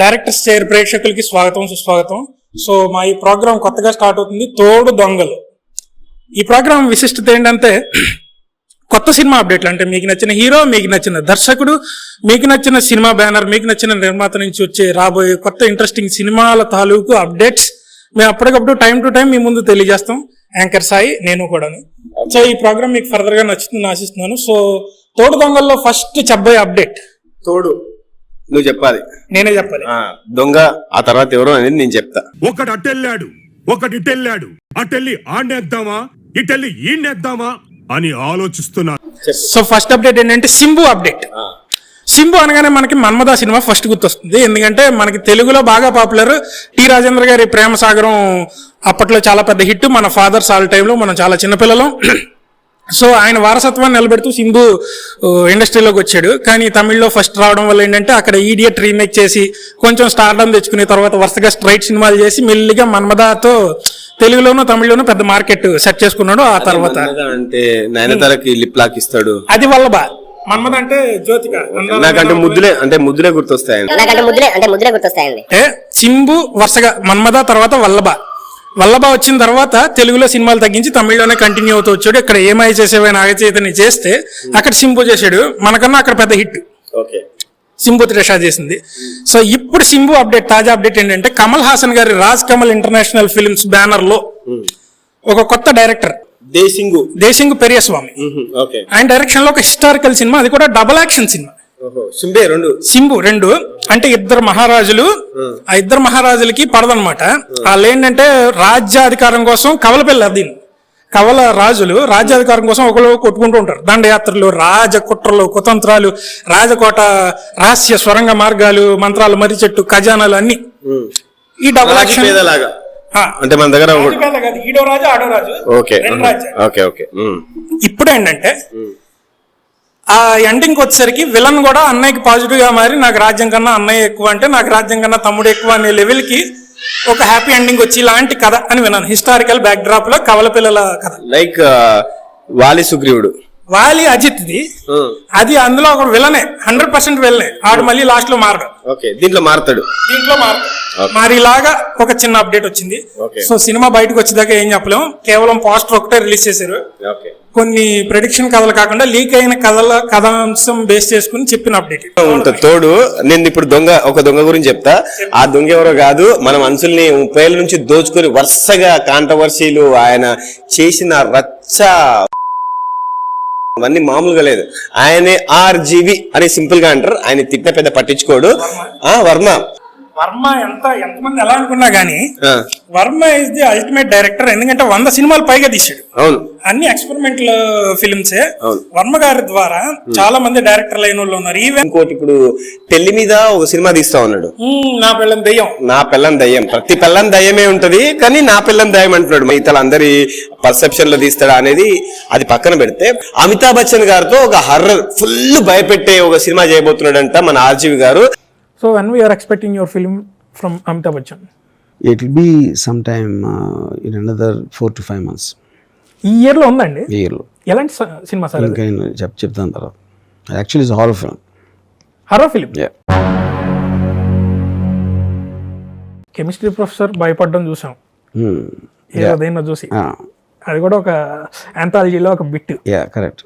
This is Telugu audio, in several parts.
డైరెక్టర్స్ చైర్ ప్రేక్షకులకి స్వాగతం సుస్వాగతం. సో మా ఈ ప్రోగ్రాం కొత్తగా స్టార్ట్ అవుతుంది తోడు దొంగలు. ఈ ప్రోగ్రాం విశిష్టత ఏంటంటే కొత్త సినిమా అప్డేట్లు. అంటే మీకు నచ్చిన హీరో మీకు నచ్చిన దర్శకుడు మీకు నచ్చిన సినిమా బ్యానర్ మీకు నచ్చిన నిర్మాత నుంచి వచ్చే రాబోయే కొత్త ఇంట్రెస్టింగ్ సినిమాల తాలూకు అప్డేట్స్ మేము అప్పటికప్పుడు టైం టు టైం మీ ముందు తెలియజేస్తాం. యాంకర్ సాయి నేను కూడాను. సో ఈ ప్రోగ్రామ్ మీకు ఫర్దర్గా నచ్చుతుందని ఆశిస్తున్నాను. సో తోడు దొంగల్లో ఫస్ట్ చెప్పబోయే అప్డేట్. తోడు. నువ్వు చెప్పాలి. నేనే చెప్పాలి. ఆ, దొంగ ఆ తర్వాత ఎవరో అనేది నేను చెప్తా. ఒకడు అటెళ్ళాడు ఒకటి ఇటెళ్ళాడు. అటెళ్ళి ఆడేద్దామా ఇటెళ్ళి ఈడేద్దామా అని ఆలోచిస్తున్నా. సో ఫస్ట్ అప్డేట్ ఏంటంటే సింబు అప్డేట్ సింబు అనగానే మనకి మన్మద సినిమా ఫస్ట్ గుర్తొస్తుంది. ఎందుకంటే మనకి తెలుగులో బాగా పాపులర్ టి రాజేంద్ర గారి ప్రేమ సాగరం అప్పట్లో చాలా పెద్ద హిట్. మన ఫాదర్స్ ఆల్ టైంలో మనం చాలా చిన్నపిల్లలం. సో ఆయన వారసత్వాన్ని నిలబెడుతూ సింబు ఆ, ఇండస్ట్రీలోకి వచ్చాడు. కానీ తమిళ్ళో ఫస్ట్ రావడం వల్ల ఏంటంటే అక్కడ ఈడియట్ రీమేక్ చేసి కొంచెం స్టార్డమ్ తెచ్చుకునే తర్వాత వరుసగా స్ట్రైట్ సినిమాలు చేసి మెల్లిగా మన్మదాతో తెలుగులోనూ తమిళ్ళోనూ పెద్ద మార్కెట్ సెట్ చేసుకున్నాడు ఆ తర్వాత. అంటే నయనతారకి లిప్ లాక్ ఇస్తాడు. అది వల్లభ. మన్మద అంటే జ్యోతిక. నాకంటే ముద్దులే అంటే ముద్దులే గుర్తొస్తాయి నాకంటే ముద్దులే అంటే ముద్దులే గుర్తొస్తాయండి. సింబు వరుసగా మన్మద తర్వాత వల్లభ. వల్లభ వచ్చిన తర్వాత తెలుగులో సినిమాలు తగ్గించి తమిళ్ళోనే కంటిన్యూ అవుతూ వచ్చాడు. ఇక్కడ ఏమై చేసేవే నాగచైతన్య చేస్తే అక్కడ సింబు చేశాడు. మనకన్నా అక్కడ పెద్ద హిట్. ఓకే. సింబు త్రిష చేసింది. సో ఇప్పుడు సింబు అప్డేట్ తాజా అప్డేట్ ఏంటంటే కమల్ హాసన్ గారి రాజ్ కమల్ ఇంటర్నేషనల్ ఫిల్మ్స్ బ్యానర్లో ఒక కొత్త డైరెక్టర్ దేశింగు. దేశింగ్ పెరియస్వామి. ఓకే ఆయన డైరెక్షన్లో ఒక హిస్టారికల్ సినిమా అది కూడా డబుల్ యాక్షన్ సినిమా. సింబే రెండు. సింబు రెండు. అంటే ఇద్దరు మహారాజులు ఆ. ఇద్దరు మహారాజులకి పడదనమాట వాళ్ళు ఏంటంటే రాజ్యాధికారం కోసం కవలపిల్ల అది కవల రాజులు రాజ్యాధికారం కోసం ఒకరు కొట్టుకుంటూ ఉంటారు. దండయాత్రలు రాజ కుట్రలు కుతంత్రాలు రాజకోట రహస్య స్వరంగ మార్గాలు మంత్రాలు మర్రి చెట్టు ఖజానాలు అన్ని. ఈ డబుల్ యాక్షన్ అంటే మన దగ్గర ఈడో రాజు ఆడో రాజు. ఓకే. Okay okay. ఇప్పుడు ఏంటంటే ఆ ఎండింగ్కి వచ్చేసరికి విలన్ కూడా అన్నయ్యకి పాజిటివ్గా మారి నాకు రాజ్యం కన్నా అన్నయ్య ఎక్కువ అంటే నాకు రాజ్యం కన్నా తమ్ముడు ఎక్కువ అనే లెవెల్కి ఒక హ్యాపీ ఎండింగ్ వచ్చి ఇలాంటి కథ అని విన్నాను. హిస్టారికల్ బ్యాక్ డ్రాప్లో కవల పిల్లల కథ. లైక్ వాలి సుగ్రీవుడు. వాలి అజిత్ ది అది అందులో ఒక విలనే హండ్రెడ్ పర్సెంట్ విలనే. ఆడు మళ్ళీ లాస్ట్లో మారడు. ఓకే దీంట్లో మారుతాడు. దీంట్లో మారడు. మరి ఇలాగా ఒక చిన్న అప్డేట్ వచ్చింది. సో సినిమా బయటకు వచ్చేదాకా ఏం చెప్పలేం. కేవలం పోస్టర్ ఒకటే రిలీజ్ చేశారు. కొన్ని ప్రెడిక్షన్ కథలు కాకుండా లీక్ అయిన కథల కథాంశం బేస్ చేసుకుని చెప్పిన అప్డేట్ ఉంటుంది తోడు. నేను ఇప్పుడు దొంగ ఒక దొంగ గురించి చెప్తా. ఆ దొంగ ఎవరో కాదు మన మనుషుల్ని ముప్పై నుంచి దోచుకొని వరుసగా కాంట్రవర్సీలు ఆయన చేసిన రచ్చ అవన్నీ మామూలుగా లేదు. ఆయనే ఆర్జీవి అని సింపుల్గా అంటారు. ఆయన తిట్ట పెద్ద పట్టించుకోడు. ఆ వర్మ. వర్మ ఎంత ఎంతమంది ఎలా అనుకున్నా గానీ Varma is the ultimate director ఎందుకంటే వంద సినిమాలు పైగా అవును. అన్ని ఎక్స్పెరిమెంటల్ ఫిల్మ్సే. వర్మ గారి ద్వారా చాలా మంది డైరెక్టర్లు అయిన వాళ్ళు ఉన్నారు. ఈవెన్ ఇంకోటి ఇప్పుడు పెళ్ళి మీద ఒక సినిమా తీస్తా ఉన్నాడు. నా పిల్లల దెయ్యం. నా పిల్లం దయ్యం. ప్రతి పిల్లం దయ్యమే ఉంటది కానీ నా పిల్లం దయ్యం అంటున్నాడు. మిగతా అందరి పర్సెప్షన్లో తీస్తాడా అనేది అది పక్కన పెడితే అమితాబ్ బచ్చన్ గారితో ఒక హర్రర్ ఫుల్ భయపెట్టే ఒక సినిమా చేయబోతున్నాడంట మన RGV garu. So one we are expecting your film from Amitabh Bachchan It will be sometime uh, in another four to five months. ఈ ఇయర్లో ఉందండి ఈ year లో ఎలాంటి సినిమా సార్ ఇంకా నేను చెప్ చెప్తాను తర్వాత. Actually is horror film horror film chemistry professor భయపడడం చూసాం. Hmm. ఏదైనా చూసి. అది కూడా ఒక ఆంథాలజీలో ఒక బిట్ యా కరెక్ట్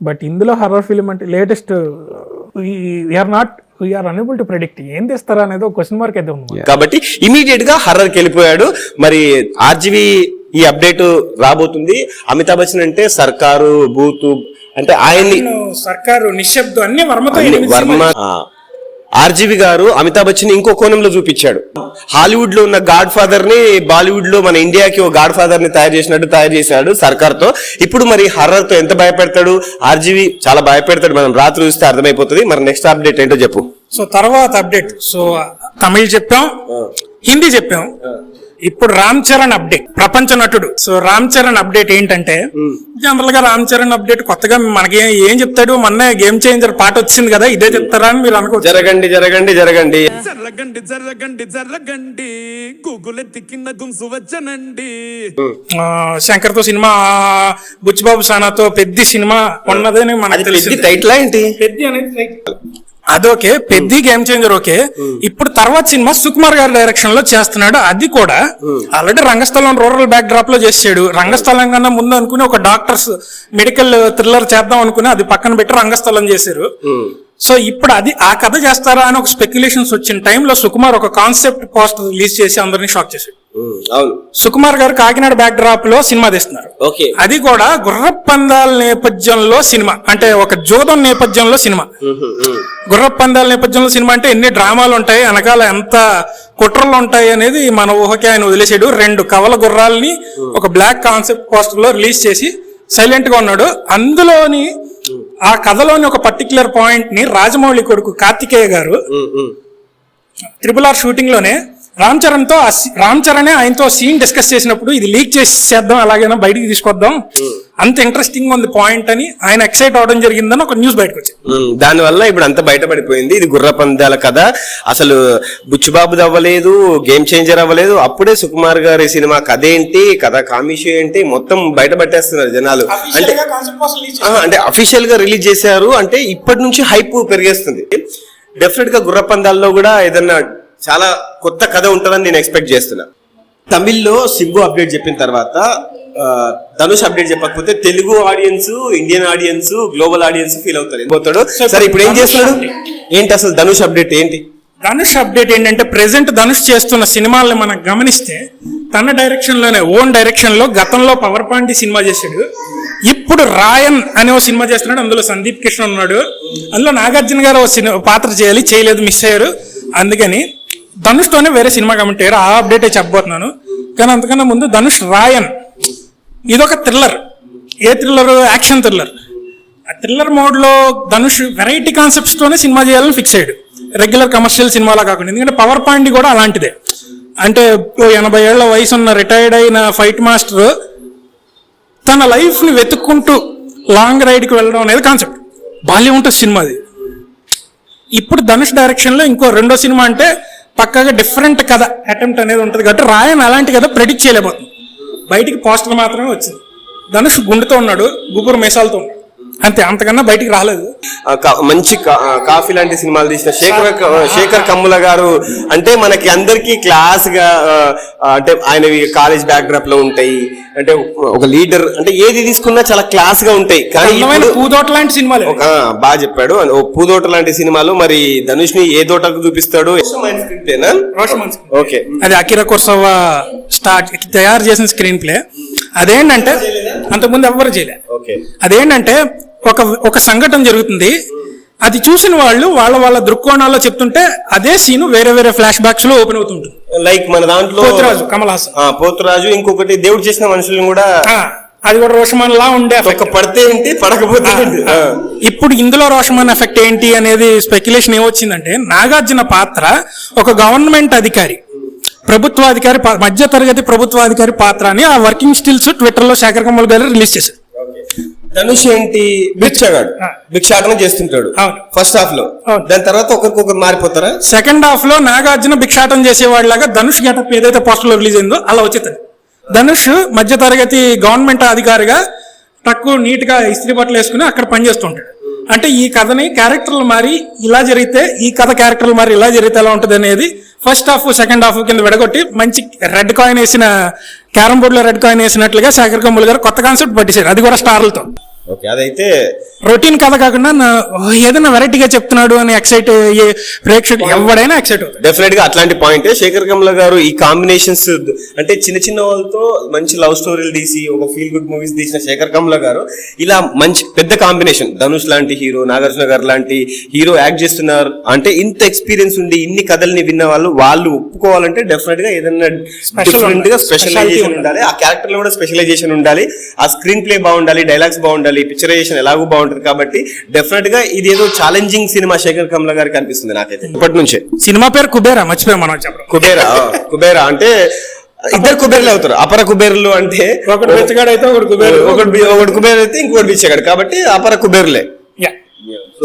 బట్ ఇందులో హర్రర్ ఫిల్మ్ అంటే latest we are not we are unable to predict ఏం తెస్తారా అనేది ఒక క్వశ్చన్ మార్క్ అయితే ఉంది కాబట్టి ఇమీడియట్గా హర్రర్కి వెళ్ళిపోయాడు మరి ఆర్జీవి ఈ అప్డేట్ రాబోతుంది. అమితాబ్ బచ్చన్ అంటే సర్కారు బూతు అంటే ఆయన్ని సర్కారు నిశ్శబ్దం అన్ని వర్మతో వర్మ. ఆర్జీవి గారు అమితాబ్ బచ్చన్ ఇంకో కోణంలో చూపించాడు. హాలీవుడ్లో ఉన్న గాడ్ ఫాదర్ని బాలీవుడ్లో మన ఇండియాకి ఓ గాడ్ ఫాదర్ని తయారు చేసినట్టు తయారు చేశాడు సర్కార్తో ఇప్పుడు మరి హర్రర్తో ఎంత భయపెడతాడు? ఆర్జీవి చాలా భయపెడతాడు. మనం రాత్రి చూస్తే అర్థమైపోతుంది. మరి నెక్స్ట్ అప్డేట్ ఏంటో చెప్పు. సో తర్వాత అప్డేట్. సో తమిళ్ చెప్పాం హిందీ చెప్పాం. ఇప్పుడు రామ్ చరణ్ అప్డేట్ ప్రపంచ నటుడు. సో రామ్ చరణ్ అప్డేట్ ఏంటంటే జనరల్గా రామ్ చరణ్ అప్డేట్ కొత్తగా మనకి ఏం- చెప్తాడు? మొన్న గేమ్ చేంజర్ పాట వచ్చింది కదా ఇదే చెప్తారా అని మీరు అనుకోవచ్చు. జరగండి జరగండి జరగండి. జర్రగండి జర్రగండి జర్రగండి గూగుల్ ఎత్తికిన్న గుంసు వచ్చనండి. ఆ, శంకర్తో సినిమా బుచ్చిబాబు సానాతో పెద్ద సినిమా ఉన్నదని మనకు తెలిసింది టైటిల్ ఏంటి? పెద్ద అనేది. అదొకే పెద్ద గేమ్ చేంజర్ ఓకే. ఇప్పుడు తర్వాత సినిమా సుకుమార్ గారి డైరెక్షన్లో చేస్తున్నాడు. అది కూడా ఆల్రెడీ రంగస్థలం రూరల్ బ్యాక్ డ్రాప్లో చేసాడు. రంగస్థలం కన్నా ముందు అనుకుని ఒక డాక్టర్స్ మెడికల్ థ్రిల్లర్ చేద్దాం అనుకుని అది పక్కన పెట్టి రంగస్థలం చేశారు. సో ఇప్పుడు అది ఆ కథ చేస్తారా అని ఒక స్పెక్యులేషన్స్ వచ్చిన టైంలో సుకుమార్ ఒక కాన్సెప్ట్ పోస్టర్ రిలీజ్ చేసి అందరినీ షాక్ చేశాడు. అవును. సుకుమార్ గారు కాకినాడ బ్యాక్ డ్రాప్లో సినిమా తీస్తున్నారు. ఓకే. అది కూడా గుర్ర పందాల నేపథ్యంలో సినిమా. అంటే ఒక జోదం నేపథ్యంలో సినిమా. గుర్ర పందాల నేపథ్యంలో సినిమా అంటే ఎన్ని డ్రామాలు ఉంటాయి వెనకాల ఎంత కుట్రలు ఉంటాయి అనేది మన ఊహకి ఆయన వదిలేసాడు రెండు కవల గుర్రాలని ఒక బ్లాక్ కాన్సెప్ట్ పోస్టర్లో రిలీజ్ చేసి సైలెంట్గా ఉన్నాడు. అందులోని ఆ కథలోని ఒక పర్టికులర్ పాయింట్ని రాజమౌళి కొడుకు కార్తికేయ గారు. ట్రిపుల్ ఆర్ షూటింగ్లోనే రామ్ చరణ్తో ఆ సీ- రామ్ చరణ్ ఆయనతో సీన్ డిస్కస్ చేసినప్పుడు ఇది లీక్ చేసి చేద్దాం అలాగైనా బయటికి తీసుకొద్దాం. అంత ఇంట్రెస్టింగ్ ఉంది పాయింట్ అని ఆయన ఎక్సైట్ అవడం జరిగిందని ఒక న్యూస్ బయటకు వచ్చింది. ఉమ్, దానివల్ల ఇప్పుడు అంతా బయటపడిపోయింది. ఇది గుర్ర పందాల కథ. అసలు బుచ్చుబాబుది అవ్వలేదు గేమ్ చేంజర్ అవ్వలేదు. అప్పుడే సుకుమార్ గారి సినిమా కథ ఏంటి కథ కామిషి ఏంటి మొత్తం బయట పట్టేస్తున్నారు జనాలు. అంటే ఆ, అంటే అఫీషియల్గా రిలీజ్ చేశారు. అంటే ఇప్పటి నుంచి హైప్ పెరిగేస్తుంది. డెఫినెట్గా గుర్ర పందాల్లో కూడా ఏదన్నా చాలా కొత్త కథ ఉంటుందని నేను ఎక్స్పెక్ట్ చేస్తున్నా. తమిళ్ళో సింబు అప్డేట్ చెప్పిన తర్వాత ధనుష్ అప్డేట్ చెప్పకపోతే Telugu audiences Indian audiences global audiences feel అవుతారు. పోతాడు? సరే ఇప్పుడు ఏం చేస్తాడు? ఏంటి అసలు ధనుష్ అప్డేట్ ఏంటి? ధనుష్ అప్డేట్ ఏంటంటే ప్రెసెంట్ ధనుష్ చేస్తున్న సినిమాల్ని మనం గమనిస్తే తన డైరెక్షన్లోనే ఓన్ డైరెక్షన్లో గతంలో పవర్ పాయింట్ సినిమా చేశాడు. ఇప్పుడు రాయన్ అనే ఓ సినిమా చేస్తున్నాడు. అందులో సందీప్ కిషన్ ఉన్నాడు. అందులో నాగార్జున గారు ఓ సినిమా పాత్ర చేయాలి చేయలేదు మిస్ అయ్యారు. అందుకని ధనుష్తోనే వేరే సినిమా కమిట్ ఆ అప్డేటే చెప్పబోతున్నాను. కానీ అంతకన్నా ముందు ధనుష్ రాయన్. ఇదొక థ్రిల్లర్ ఏ థ్రిల్లర్ యాక్షన్ థ్రిల్లర్ ఆ థ్రిల్లర్ మోడ్లో ధనుష్ వెరైటీ కాన్సెప్ట్స్ తోనే సినిమా చేయాలని ఫిక్స్ అయ్యాడు. రెగ్యులర్ కమర్షియల్ సినిమాలా కాకుండా. ఎందుకంటే పవర్ పాయింట్ కూడా అలాంటిదే. అంటే ఎనభై ఏళ్ళ వయసు ఉన్న రిటైర్డ్ అయిన ఫైట్ మాస్టర్ తన లైఫ్ని వెతుక్కుంటూ లాంగ్ రైడ్కి వెళ్ళడం అనేది కాన్సెప్ట్ బాల్యం ఉంటుంది సినిమా అది ఇప్పుడు ధనుష్ డైరెక్షన్లో ఇంకో రెండో సినిమా అంటే పక్కగా డిఫరెంట్ కథ అటెంప్ట్ అనేది ఉంటుంది కాబట్టి రాయన్ అలాంటి కథ ప్రెడిక్ట్ చేయలేకపోతుంది. బయటికి పోస్టర్ మాత్రమే వచ్చింది. ధనుష్ గుండెతో ఉన్నాడు గుబురు మేసాలతో ఉన్నాడు. అంతే అంతకన్నా బయటికి రాలేదు. మంచి కాఫీ లాంటి సినిమాలు తీసిన శేఖర్ శేఖర్ కమ్ముల గారు అంటే మనకి అందరికి క్లాస్గా అంటే ఆయనవి కాలేజ్ బ్యాక్ డ్రాప్లో ఉంటాయి. అంటే ఒక లీడర్ అంటే ఏది తీసుకున్నా చాలా క్లాస్గా ఉంటాయి. కానీ పూదోట లాంటి సినిమాలు. బాగా చెప్పాడు. ఓ పూదోట లాంటి సినిమాలు మరి ధనుష్ని ఏ తోటకు చూపిస్తాడు? ఓకే. అది అకిరా కొర్సవా స్టార్ట్ తయారు చేసిన స్క్రీన్ ప్లే. అదేంటంటే అంతకుముందు ఎవ్వరు చేయలే ఓకే. అదేంటంటే ఒక ఒక సంఘటన జరుగుతుంది. అది చూసిన వాళ్ళు వాళ్ళ వాళ్ళ దృక్కోణాల్లో చెప్తుంటే అదే సీన్ వేరే వేరే ఫ్లాష్ బ్యాక్స్లో ఓపెన్ అవుతుంటుంది లైక్ మన దాంట్లో పోతురాజు కమల్ హాసన్. ఆ, పోతురాజు ఇంకొకటి దేవుడు చేసిన మనుషులను కూడా అది కూడా రోషమాన్ లా ఉండే ఒక. పడితే ఏంటి? పడకపోతే. ఇప్పుడు ఇందులో రోషమాన్ ఎఫెక్ట్ ఏంటి అనేది స్పెక్యులేషన్ ఏమొచ్చిందంటే నాగార్జున పాత్ర ఒక గవర్నమెంట్ అధికారి ప్రభుత్వాధికారి మధ్య తరగతి ప్రభుత్వాధికారి పాత్ర అని ఆ వర్కింగ్ స్టిల్స్ ట్విట్టర్లో శేఖర్ కమల్ గారు రిలీజ్ చేశారు. ధనుష్ ఏంటి? భిక్షగాడు. భిక్షాటన చేస్తుంటాడు. ఫస్ట్ హాఫ్లో. దాని తర్వాత ఒకరికొకరు మారిపోతారా? సెకండ్ హాఫ్లో నాగార్జున భిక్షాటం చేసేవాడిలాగా ధనుష్ గెటప్ ఏదైతే పోస్టర్లో రిలీజ్ అయిందో అలా వచ్చేది ధనుష్ మధ్య తరగతి గవర్నమెంట్ అధికారిగా తక్కువ నీట్గా ఇస్త్రీ బట్టలు వేసుకుని అక్కడ పనిచేస్తుంటాడు అంటే ఈ కథని క్యారెక్టర్లు మారి ఇలా జరిగితే ఈ కథ క్యారెక్టర్లు మారి ఇలా జరిగితే ఎలా ఉంటుంది అనేది ఫస్ట్ హాఫ్ సెకండ్ హాఫ్ కింద విడగొట్టి మంచి రెడ్ కాయిన్ వేసిన క్యారమ్ బోర్డ్లో రెడ్ కాయిన్ వేసినట్లుగా శేఖర్ కమ్ముల్ గారు కొత్త కాన్సెప్ట్ పట్టించారు. అది కూడా స్టార్లతో. ఓకే అదైతే రొటీన్ కథ కాకుండా ఏదైనా వెరైటీగా చెప్తున్నాడు అని ఎక్సైట్ అయ్యే ప్రేక్షకులు ఎవడైనా ఎక్సైట్ డెఫినెట్గా అట్లాంటి పాయింట్ శేఖర్ కమల గారు ఈ కాంబినేషన్స్ అంటే చిన్న చిన్న వాళ్ళతో మంచి లవ్ స్టోరీలు తీసి ఒక ఫీల్ గుడ్ మూవీస్ తీసిన శేఖర్ కమల గారు ఇలా మంచి పెద్ద కాంబినేషన్ ధనుష్ లాంటి హీరో నాగార్జున గారు లాంటి హీరో యాక్ట్ చేస్తున్నారు. అంటే ఇంత ఎక్స్పీరియన్స్ ఉండి ఇన్ని కథల్ని విన్న వాళ్ళు వాళ్ళు ఒప్పుకోవాలంటే డెఫినెట్గా ఏదైనా డిఫరెంట్గా స్పెషలైజేషన్ ఉండాలి. ఆ క్యారెక్టర్లో కూడా స్పెషలైజేషన్ ఉండాలి. ఆ స్క్రీన్ ప్లే బాగుండాలి డైలాగ్స్ బాగుండాలి. పిక్చరైజేషన్ ఎలాగో బాగుంటుంది కాబట్టి డెఫినెట్గా ఇది ఏదో ఛాలెంజింగ్ సినిమా శేఖర్ కమల గారికి అనిపిస్తుంది నాకైతే. ఇప్పటి నుంచే. సినిమా పేరు కుబేరా మర్చిపోయాం మనం చెప్పడం. కుబేరా కుబేరా అంటే ఇద్దరు కుబేర్లు అవుతారు. అపర కుబేర్లు అంటే ఒకడు బిచ్చగాడు అయితే ఒకడు కుబేరు ఒకటి ఒకటి కుబేర్ అయితే ఇంకోటి బిచ్చాడు కాబట్టి అపర కుబేర్లే.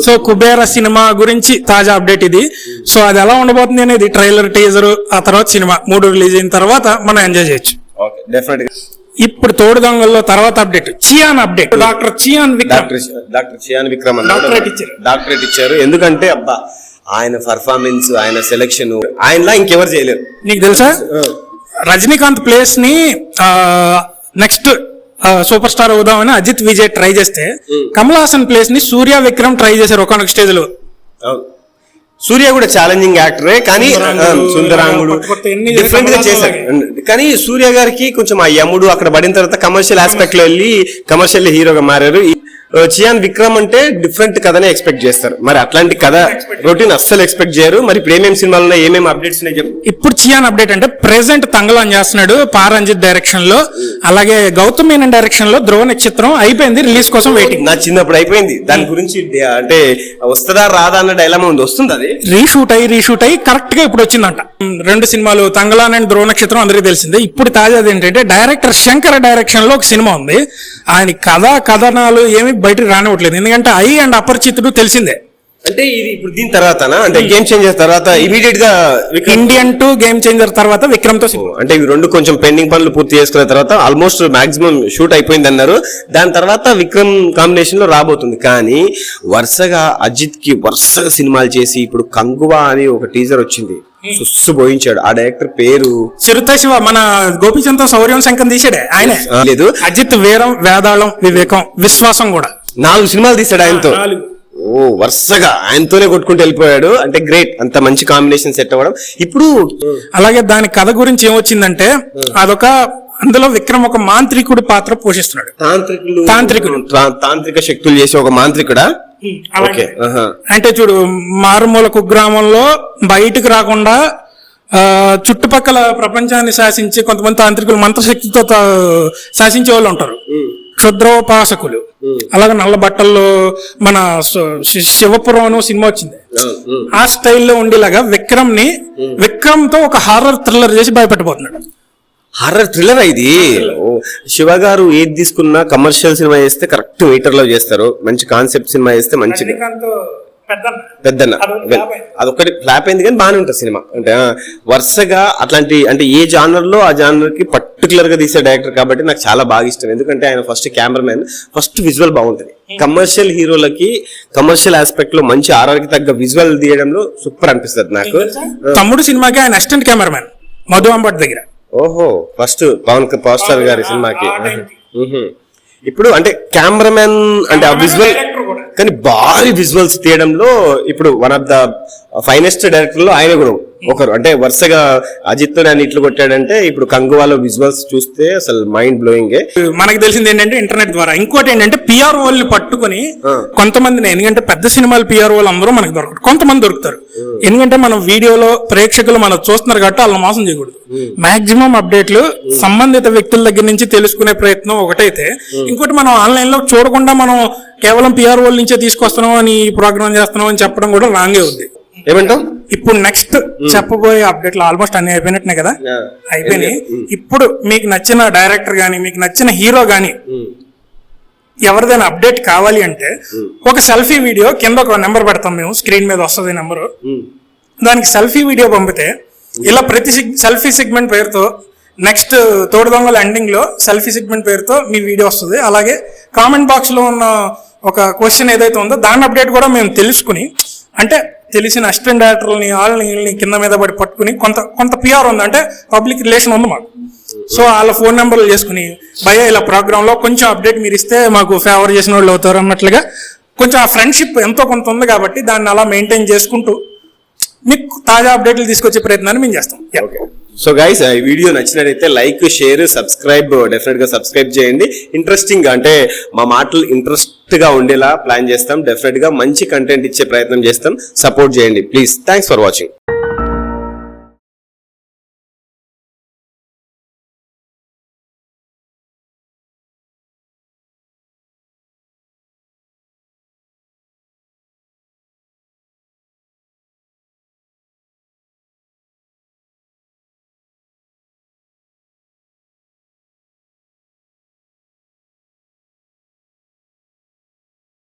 సో కుబేర సినిమా గురించి తాజా అప్డేట్ ఇది. సో అది ఎలా ఉండబోతుంది అనేది ట్రైలర్ టీజర్ ఆ తర్వాత సినిమా మూడు రిలీజ్ అయిన తర్వాత మనం ఎంజాయ్ చేయొచ్చు. ఓకే డెఫినెట్గా. ఇప్పుడు తోడు దొంగల్లో తర్వాత update. Chiyaan update. Doctor Chiyaan Vikram. Doctor Chiyaan Vikram doctorate ఇచ్చారు. డాక్టరేట్ ఇచ్చారు. ఎందుకంటే అబ్బా ఆయన పర్ఫార్మెన్స్ ఆయన సెలెక్షన్ ఆయనలా ఇంకెవరు చేయలేరు. నీకు తెలుసా? రజనీకాంత్ ప్లేస్ని నెక్స్ట్ సూపర్ స్టార్ అవుదామని అజిత్ విజయ్ ట్రై చేస్తే కమల్ హాసన్ ప్లేస్ని సూర్య విక్రమ్ ట్రై చేశారు ఒకనొక స్టేజ్లో. సూర్య కూడా ఛాలెంజింగ్ యాక్టరే కానీ సుందరాంగుడు, డిఫరెంట్గా చేశారు. కానీ సూర్య గారికి కొంచెం ఆ యముడు అక్కడ పడిన తర్వాత కమర్షియల్ ఆస్పెక్ట్లో వెళ్ళి కమర్షియల్ హీరోగా మారారు. చియాన్ విక్రమ్ అంటే డిఫరెంట్ కథనే ఎక్స్పెక్ట్ చేస్తారు. మరి అట్లాంటి కథ రొటీన్ అస్సలు ఎక్స్పెక్ట్ చేయరు. మరి ఇప్పుడు ఏమేమి సినిమాలు ఉన్నాయి ఏమేమి అప్డేట్స్ ఉన్నాయి చెప్పు. ఇప్పుడు చియాన్ అప్డేట్ అంటే ప్రెసెంట్ తంగలాన్ చేస్తున్నాడు పారంజిత్ డైరెక్షన్లో. అలాగే గౌతమ్ మీనన్ డైరెక్షన్లో ధ్రువ నక్షత్రం అయిపోయింది రిలీజ్ కోసం వెయిటింగ్ నా చిన్నప్పుడు అయిపోయింది. దాని గురించి అంటే వస్తుందా రాదా అన్న డైలామా ఉంది. వస్తుంది అది. రీషూట్ అయ్యి రీషూట్ అయ్యి కరెక్ట్గా ఇప్పుడు వచ్చిందంట. రెండు సినిమాలు తంగలాన్ అండ్ ధ్రువ నక్షత్రం అందరికీ తెలిసిందే. ఇప్పుడు తాజాది ఏంటంటే డైరెక్టర్ శంకర్ డైరెక్షన్లో ఒక సినిమా ఉంది. ఆయన కథ కథనాలు ఏమి బయటకు రానివ్వట్లేదు. ఎందుకంటే ఐ అండ్ అపరిచితుడు తెలిసిందే. అంటే ఇది ఇప్పుడు దీని తర్వాతనా? అంటే గేమ్ చేంజర్ తర్వాత ఇమీడియట్గా ఇండియన్ టు గేమ్ చేంజర్ తర్వాత విక్రమ్తో అంటే ఇవి రెండు కొంచెం పెండింగ్ పనులు పూర్తి చేసుకున్న తర్వాత ఆల్మోస్ట్ మాక్సిమం షూట్ అయిపోయింది అన్నారు దాని తర్వాత విక్రమ్ కాంబినేషన్లో రాబోతుంది. కానీ వరుసగా అజిత్కి వరుసగా సినిమాలు చేసి ఇప్పుడు కంగువా అని ఒక టీజర్ వచ్చింది. సుస్సు పోయించాడు ఆ డైరెక్టర్ పేరు? చిరుత శివ మన గోపీచంద్తో శౌర్యం శంకం తీసాడే ఆయనే. లేదు. అజిత్ వీరం వేదాళం వివేకం విశ్వాసం కూడా. నాలుగు సినిమాలు తీసాడు ఆయనతో. ఓ వరుసగా ఆయనతోనే కొట్టుకుంటూ వెళ్ళిపోయాడు. అంటే గ్రేట్ అంత మంచి కాంబినేషన్ సెట్ అవ్వడం. ఇప్పుడు అలాగే దాని కథ గురించి ఏమొచ్చిందంటే అదొక అందులో విక్రమ్ ఒక మాంత్రికుడి పాత్ర పోషిస్తున్నాడు. తాంత్రికులు తాంత్రికులు. తా- తాంత్రిక శక్తులు చేసే ఒక మాంత్రికుడా? ఓకే ఆహా. అంటే చూడు మారుమూల కుగ్రామంలో బయటకు రాకుండా ఆ, చుట్టుపక్కల ప్రపంచాన్ని శాసించే కొంతమంది తాంత్రికులు మంత్రశక్తితో తా- శాసించే వాళ్ళు ఉంటారు. క్షుద్రోపాసకులు. అలాగే నల్ల బట్టల్లో మన శివపురం సినిమా వచ్చింది. ఆ స్టైల్లో ఉండేలాగా విక్రమ్ని విక్రమ్తో ఒక హారర్ థ్రిల్లర్ చేసి భయపెట్టబోతున్నాడు. హర్రర్ థ్రిల్లర్ ఇది? శివ గారు ఏది తీసుకున్నా కమర్షియల్ సినిమా చేస్తే కరెక్ట్ వెయిటర్లో చేస్తారు. మంచి కాన్సెప్ట్ సినిమా చేస్తే మంచిగా పెద్దన్న. అదొకటి ఫ్లాప్ అయింది. కానీ బాగానే ఉంటుంది సినిమా. అంటే వరుసగా అట్లాంటి అంటే ఏ జానర్లో ఆ జానర్కి పర్టికులర్గా తీసే డైరెక్టర్ కాబట్టి నాకు చాలా బాగా ఇష్టం. ఎందుకంటే ఆయన ఫస్ట్ కెమెరామెన్ ఫస్ట్ విజువల్ బాగుంటది. కమర్షియల్ హీరోలకి కమర్షియల్ ఆస్పెక్ట్లో మంచి ఆర్ఆర్కి తగ్గ విజువల్ తీయడంలో సూపర్ అనిపిస్తుంది నాకు. తమ్ముడు సినిమాకి ఆయన అసిస్టెంట్ కెమెరామెన్ మధు అంబట్ దగ్గర. ఓహో ఫస్ట్ పవన్ పవర్ స్టార్ గారి సినిమాకి. ఇప్పుడు అంటే కెమెరామెన్ అంటే ఆ విజువల్ కానీ భారీ విజువల్స్ తీయడంలో ఇప్పుడు వన్ ఆఫ్ ద ఫైనెస్ట్ డైరెక్టర్లో ఆయన కూడా ఒకరు అంటే వరుసగా అజిత్తో నేను ఇట్లు కొట్టాడంటే ఇప్పుడు కంగువాలో విజువల్స్ చూస్తే అసలు మైండ్ బ్లోయింగ్ మనకి తెలిసింది ఏంటంటే ఇంటర్నెట్ ద్వారా. ఇంకోటి ఏంటంటే పిఆర్ వాళ్ళని పట్టుకొని కొంతమందిని ఎందుకంటే పెద్ద సినిమాలు పిఆర్ వాళ్ళు అందరూ మనకు దొరకరు. కొంతమంది దొరుకుతారు. ఎందుకంటే మనం వీడియోలో ప్రేక్షకులు మనం చూస్తున్నారు కాబట్టి వాళ్ళని మోసం చేయకూడదు. మాక్సిమం అప్డేట్లు సంబంధిత వ్యక్తుల దగ్గర నుంచి తెలుసుకునే ప్రయత్నం ఒకటైతే ఇంకోటి మనం ఆన్లైన్లో చూడకుండా మనం కేవలం పిఆర్ వాళ్ళ నుంచే తీసుకొస్తున్నాం అని ప్రోగ్రామ్ చేస్తున్నాం అని చెప్పడం కూడా రాంగే ఉంది. ఏమంటావు? ఇప్పుడు నెక్స్ట్ చెప్పబోయే అప్డేట్లు ఆల్మోస్ట్ అన్ని అయిపోయినట్టునే కదా. అయిపోయినాయి. ఇప్పుడు మీకు నచ్చిన డైరెక్టర్ గానీ మీకు నచ్చిన హీరో గానీ ఎవరిదైనా అప్డేట్ కావాలి అంటే ఒక సెల్ఫీ వీడియో కింద ఒక నెంబర్ పెడతాం మేము స్క్రీన్ మీద వస్తుంది నెంబరు దానికి సెల్ఫీ వీడియో పంపితే ఇలా ప్రతి సెల్ఫీ సెగ్మెంట్ పేరుతో నెక్స్ట్ తోడు దొంగల ఎండింగ్లో సెల్ఫీ సెగ్మెంట్ పేరుతో మీ వీడియో వస్తుంది. అలాగే కామెంట్ బాక్స్లో ఉన్న ఒక క్వశ్చన్ ఏదైతే ఉందో దాని అప్డేట్ కూడా మేము తెలుసుకుని అంటే తెలిసిన అసిస్టెంట్ డైరెక్టర్ని వాళ్ళని వీళ్ళని కింద మీద పడి పట్టుకుని కొంత కొంత పిఆర్ ఉంది అంటే పబ్లిక్ రిలేషన్ ఉంది మాకు. సో వాళ్ళ ఫోన్ నెంబర్లు చేసుకుని భయ ఇలా ప్రోగ్రాంలో కొంచెం అప్డేట్ మీరు ఇస్తే మాకు ఫేవర్ చేసిన వాళ్ళు అవుతారు అన్నట్లుగా కొంచెం ఆ ఫ్రెండ్షిప్ ఎంతో కొంత ఉంది కాబట్టి దాన్ని అలా మెయింటైన్ చేసుకుంటూ మీకు తాజా అప్డేట్లు తీసుకొచ్చే ప్రయత్నాన్ని మేము చేస్తాం. ఓకే సో గైస్ ఈ వీడియో నచ్చినట్టయితే లైక్ షేర్ సబ్స్క్రైబ్ డెఫినెట్గా సబ్స్క్రైబ్ చేయండి. ఇంట్రెస్టింగ్ అంటే మా మాటలు ఇంట్రెస్ట్గా ఉండేలా ప్లాన్ చేస్తాం. డెఫినెట్గా మంచి కంటెంట్ ఇచ్చే ప్రయత్నం చేస్తాం. సపోర్ట్ చేయండి. Please thanks for watching